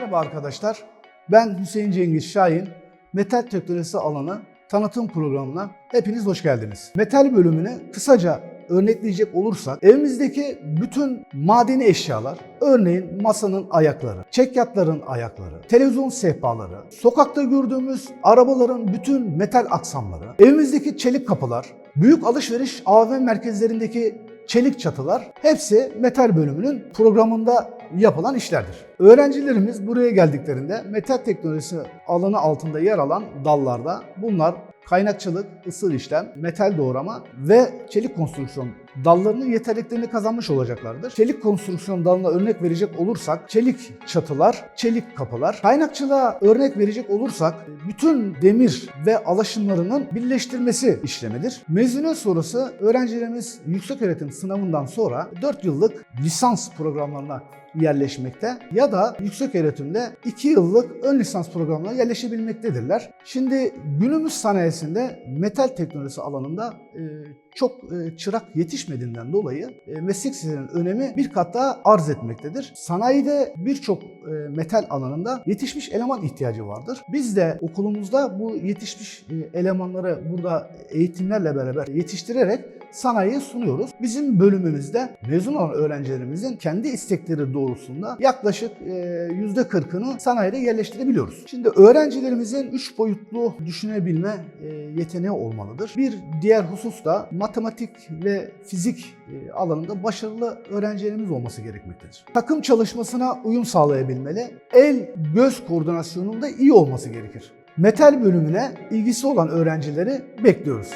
Merhaba arkadaşlar. Ben Hüseyin Cengiz Şahin. Metal teknolojisi alanı tanıtım programına hepiniz hoş geldiniz. Metal bölümünü kısaca örnekleyecek olursak evimizdeki bütün madeni eşyalar, örneğin masanın ayakları, çekyatların ayakları, televizyon sehpaları, sokakta gördüğümüz arabaların bütün metal aksamları, evimizdeki çelik kapılar, büyük alışveriş AVM merkezlerindeki çelik çatılar hepsi metal bölümünün programında yapılan işlerdir. Öğrencilerimiz buraya geldiklerinde metal teknolojisi alanı altında yer alan dallarda bunlar kaynakçılık, ısıl işlem, metal doğrama ve çelik konstrüksiyon dallarının yeterliliklerini kazanmış olacaklardır. Çelik konstrüksiyon dalına örnek verecek olursak çelik çatılar, çelik kapılar. Kaynakçılığa örnek verecek olursak bütün demir ve alaşımlarının birleştirmesi işlemidir. Mezuniyet sonrası öğrencilerimiz yükseköğretim sınavından sonra 4 yıllık lisans programlarına yerleşmekte ya da yüksek öğretimde 2 yıllık ön lisans programına yerleşebilmektedirler. Şimdi günümüz sanayisinde metal teknolojisi alanında e, çok e, çırak yetişmediğinden dolayı e, meslek liselerinin önemi bir kat daha arz etmektedir. Sanayide birçok e, metal alanında yetişmiş eleman ihtiyacı vardır. Biz de okulumuzda bu yetişmiş elemanları burada eğitimlerle beraber yetiştirerek sanayiye sunuyoruz. Bizim bölümümüzde mezun olan öğrencilerimizin kendi istekleri doğrultusunda yaklaşık e, %40'ını sanayide yerleştirebiliyoruz. Şimdi öğrencilerimizin 3 boyutlu düşünebilme yeteneği olmalıdır. Bir diğer husus da matematik ve fizik e, alanında başarılı öğrencilerimiz olması gerekmektedir. Takım çalışmasına uyum sağlayabilmeli, el-göz koordinasyonunda iyi olması gerekir. Metal bölümüne ilgisi olan öğrencileri bekliyoruz.